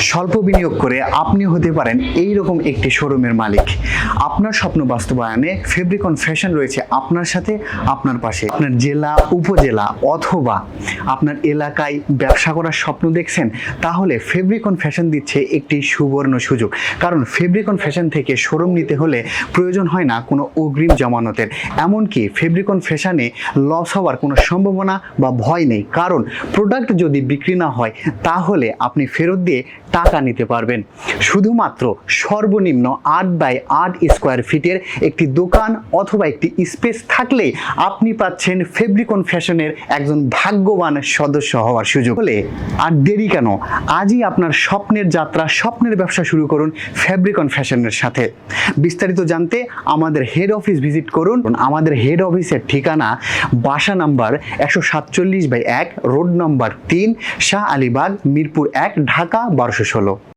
স্বল্প বিনিয়োগ করে আপনি হতে পারেন এই রকম একটি শোরুমের মালিক। আপনার স্বপ্ন বাস্তবায়নে ফেব্রিকন ফ্যাশন রয়েছে আপনার সাথে, আপনার পাশে। আপনার জেলা, উপজেলা অথবা আপনার এলাকায় ব্যবসা করার স্বপ্ন দেখছেন, তাহলে ফেব্রিকন ফ্যাশন দিচ্ছে একটি সুবর্ণ সুযোগ। কারণ ফেব্রিকন ফ্যাশন থেকে শোরুম নিতে হলে প্রয়োজন হয় না কোনো অগ্রিম জমানতের। এমনকি ফেব্রিকন ফ্যাশনে লস হওয়ার কোনো সম্ভাবনা বা ভয় নেই। কারণ প্রোডাক্ট যদি বিক্রি না হয়, তাহলে আপনি ফেরত দিয়ে টাকা নিতে পারবেন। শুধুমাত্র সর্বনিম্ন আট বাই আট স্কোয়ার ফিটের একটি দোকান অথবা একটি স্পেস থাকলে আপনি পাচ্ছেন ফেব্রিকন ফ্যাশনের একজন ভাগ্যবান সদস্য হওয়ার সুযোগ। হলে আর দেরি কেন? আজই আপনার স্বপ্নের যাত্রা, স্বপ্নের ব্যবসা শুরু করুন ফেব্রিকন ফ্যাশনের সাথে। বিস্তারিত জানতে আমাদের হেড অফিস ভিজিট করুন। আমাদের হেড অফিসের ঠিকানা বাসা নাম্বার একশো সাতচল্লিশ বাই এক, রোড নাম্বার তিন, শাহ আলিবাগ, মিরপুর এক, ঢাকা বারোশো ষোলো